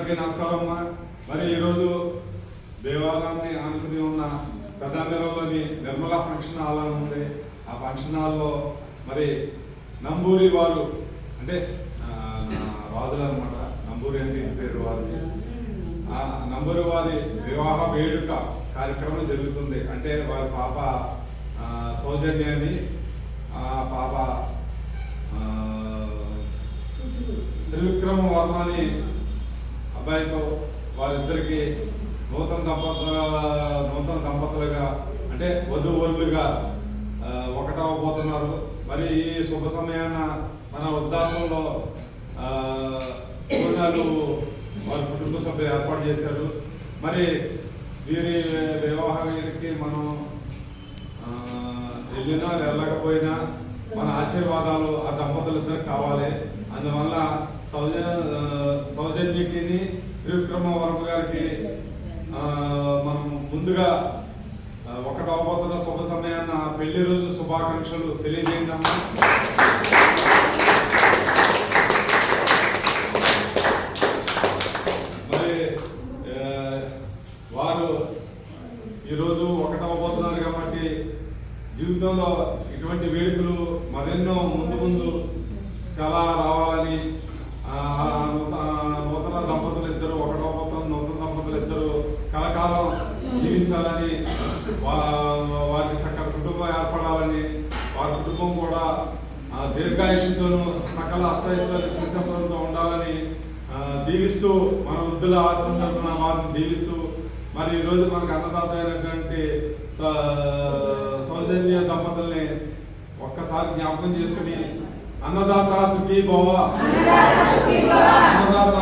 అందరికీ నమస్కారం అమ్మా. మరి ఈరోజు దేవాలయాన్ని ఆనుకుని ఉన్న పెద్దాంగరంలోని నిర్మలా ఫంక్షన్ హాల్ అని ఉంది. ఆ ఫంక్షన్ హాల్లో మరి నంబూరి వారు అంటే ఆ, రాజులు అనమాట నంబూరి అంటే ఇంటి పేరు వారిది. ఆ నంబూరి వారి వివాహ వేడుక కార్యక్రమం జరుగుతుంది. అంటే వారి పాప సౌజన్య అని ఆ పాప త్రివిక్రమ వర్మ అని అబ్బాయితో వారిద్దరికీ నూతన దంపతుల నూతన దంపతులుగా అంటే వధువరులుగా ఆ, ఒకటవబోతున్నారు మరి ఈ శుభ సమయాన మన ఉద్దాసంలో పూర్ణాలు వారి కుటుంబ సభ్యులు ఏర్పాటు చేశారు. మరి వీరి వివాహ మనం వెళ్ళినా వెళ్ళకపోయినా మన ఆశీర్వాదాలు ఆ దంపతులు ఇద్దరు కావాలి. అందువల్ల సౌజన్య సౌజన్యకి త్రివిక్రమ వరపు గారికి మనం ముందుగా ఆ, ఒకటి అవబోతున్న శుభ సమయాన్న పెళ్ళి రోజు శుభాకాంక్షలు తెలియజేయండి అమ్మా. మరి వారు ఈరోజు ఒకటవబోతున్నారు కాబట్టి జీవితంలో ఇటువంటి వేడుకలు మరెన్నో ముందు ముందు చాలా రావాలని ఆ, ఆ నూత- నూతన దంపతులు ఇద్దరు ఒకటవబోతున్న నూతన దంపతులు ఇద్దరు కలకాలం జీవించాలని వా- వారికి చక్కటి కుటుంబం ఏర్పడాలని వారి కుటుంబం కూడా దీర్ఘాయుషుతోనూ సకల అష్టైశ్వర్య శ్రీసంపదలతో ఉండాలని దీవిస్తూ మన వృద్ధుల ఆశ్రమం తరపున వారిని దీవిస్తూ మరి ఈరోజు మనకు అన్నదాత అయినటువంటి సౌజన్య దంపతుల్ని ఒక్కసారి జ్ఞాపకం చేసుకుని అన్నదాత సుఖీ భవ అన్నదాత